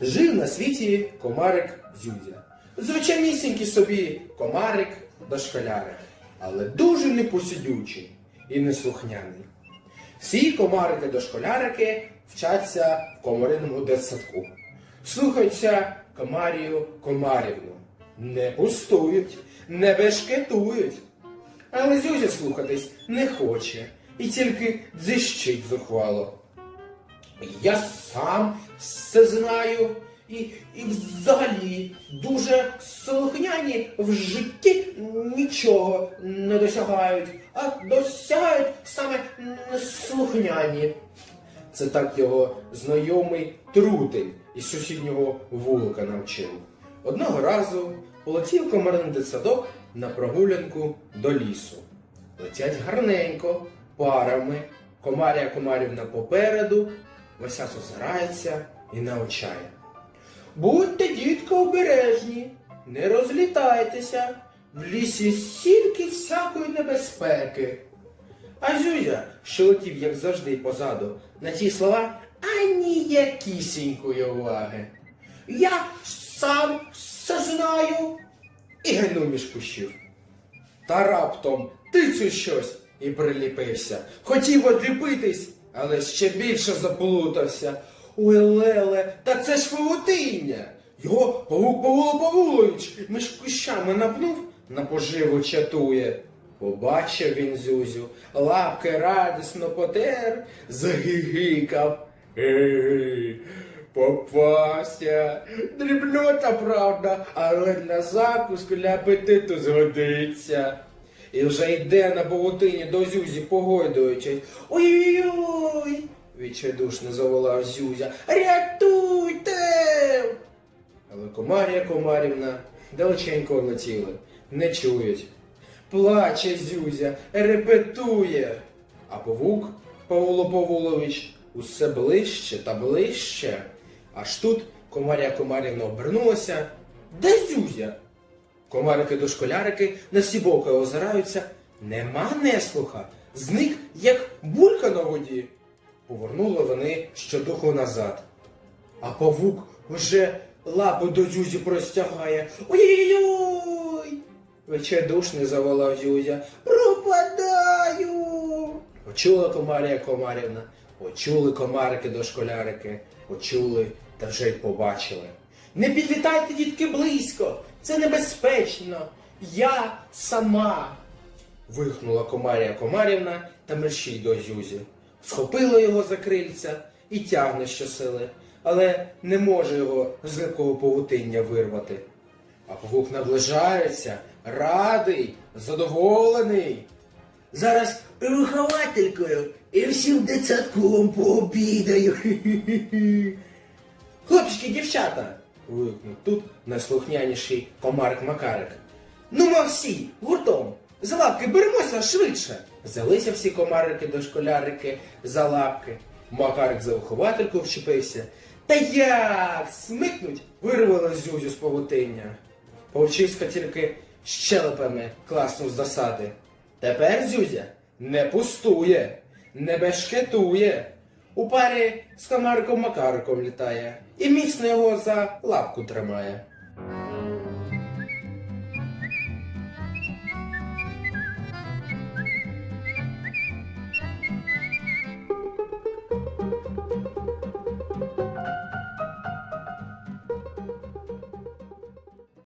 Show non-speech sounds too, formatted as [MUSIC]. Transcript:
Жив на світі комарик Зюзя. Звичайнісінький собі комарик дошколярик, але дуже непосидючий і неслухняний. Всі комарики дошколярики вчаться в комариному дитсадку. Слухаються комарію комарівну. Не пустують, не бешкетують. Але Зюзя слухатись не хоче і тільки дзищить зухвало. Я сам все знаю і, і взагалі дуже слухняні в житті нічого не досягають, а досягають саме неслухняні. Це так його знайомий трутень із сусіднього вулика навчив. Одного разу полетів комарин дитсадок на прогулянку до лісу. Летять гарненько, парами, комарія комарівна попереду, Вася озирається і навчає. Будьте, дітка, обережні, не розлітайтеся, в лісі стільки всякої небезпеки. А Зюзя, що летів, як завжди, позаду, на ті слова аніякісінької уваги. Я сам все знаю і гайнув між кущів. Та раптом тицю щось і приліпився. Хотів одліпитись, але ще більше заплутався. Ой, Леле, та це ж павутиння. Його павук Павло Павлович між кущами напнув, на поживу чатує. Побачив він Зюзю, лапки радісно потер, загигикав. Ей, попався. Дрібнота, правда, але для закуску, для апетиту згодиться. І вже йде на павутині до Зюзі, погойдуючись. Ой-ой-ой! відчайдушно заволав Зюзя. Рятуйте! Але комарія комарівна далеченько летіли, не чують. Плаче Зюзя, репетує. А павук Павло Павлович усе ближче та ближче. Аж тут комарія комарівна обернулася. Де Зюзя? Комарики дошколярики на всі боки озираються. Нема неслуха. Зник, як булька на воді. Повернули вони щодуху назад. А павук вже лапу до Зюзі простягає. Ой-ой-ой! Вечедушний заволав Зюзя. Пропадаю. Почула комарія комарівна, почули комарики дошколярики, почули та вже й побачили. Не підлітайте, дітки, близько, це небезпечно. Я сама. вигукнула комарія комарівна та мерщій до Зюзі. Схопила його за крильця і тягне щосили, але не може його з липкого павутиння вирвати. А павук наближається, радий, задоволений. Зараз вихователькою і всім дитсадком пообідаю. [LAUGHS] Хлопчики, дівчата. Вигукнув тут найслухняніший комарик Макарик. Ну, ми всі, гуртом, за лапки беремося швидше. Взялися всі комарики дошколярики за лапки. Макарик за виховательку вчепився. Та як смикнуть, вирвало Зюзю з павутиння. Повчиська тільки щелепами класнув з досади. Тепер Зюзя не пустує, не бешкетує. У парі з комарком Макариком літає і міцно його за лапку тримає.